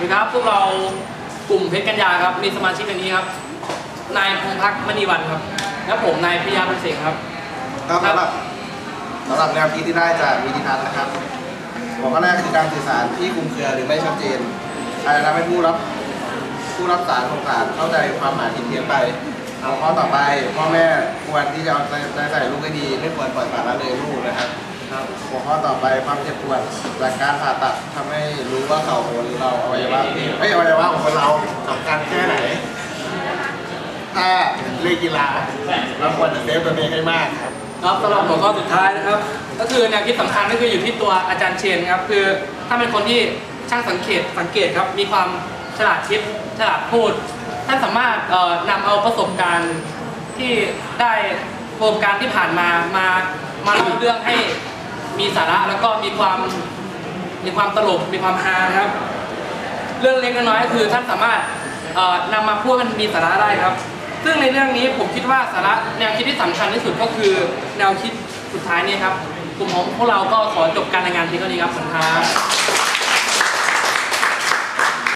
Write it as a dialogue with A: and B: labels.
A: สวัสดีครับพวกเรากลุ่มเพชรกัญญาครับ มีสมาชิกอย่างนี้ครับ นายพงพักมณีวันครับ และผมนายพิยาพันเสงครับ
B: ครับสำหรับสำหรับแนวคิดที่ได้จากวิธีทัศน์นะครับหัวข้อแรกคือการสื่อสารที่คลุมเครือหรือไม่ชัดเจนอาจจะทำให้ผู้รับผู้รับสารของสารเข้าใจความหมายผิดเพี้ยนไปหัวข้อต่อไปพ่อแม่ควรที่จะเอาใจใส่ลูกให้ดี ไม่ควรปล่อยปละละเลยลูกนะครับ ครับหัวข้อต่อไปความเจ็บปวดจากการผ่าตัดทำให้รู้ว่าเขาหรือเราอวัยวะเพศเอ้ยอวัยวะของคนเราสำคัญแค่ไหนถ้าเล่นกีฬาเราควรจะเซฟตัวเองให้มากครับ
A: ครับสำหรับหัวข้อสุดท้ายนะครับ ก็คือแนวคิดสำคัญก็คืออยู่ที่ตัวอาจารย์เชนครับคือถ้าเป็นคนที่ช่างสังเกตสังเกตครับมีความฉลาดคิดฉลาดพูดท่านสามารถเอ่อนำเอาประสบการณ์ที่ได้ประสบการณ์ที่ผ่านมามามาเล่าเรื่องให้ มีสาระแล้วก็มีความมีความตลกมีความฮานะครับ เรื่องเล็กน้อยก็คือท่านสามารถเอานำมาพูดมันมีสาระได้ครับ ซึ่งในเรื่องนี้ผมคิดว่าสาระแนวคิดที่สำคัญที่สุดก็คือแนวคิดสุดท้ายนี่ครับกลุ่มของพวกเราก็ขอจบการรายงานเพียงเท่านี้ครับสัมภาษณ์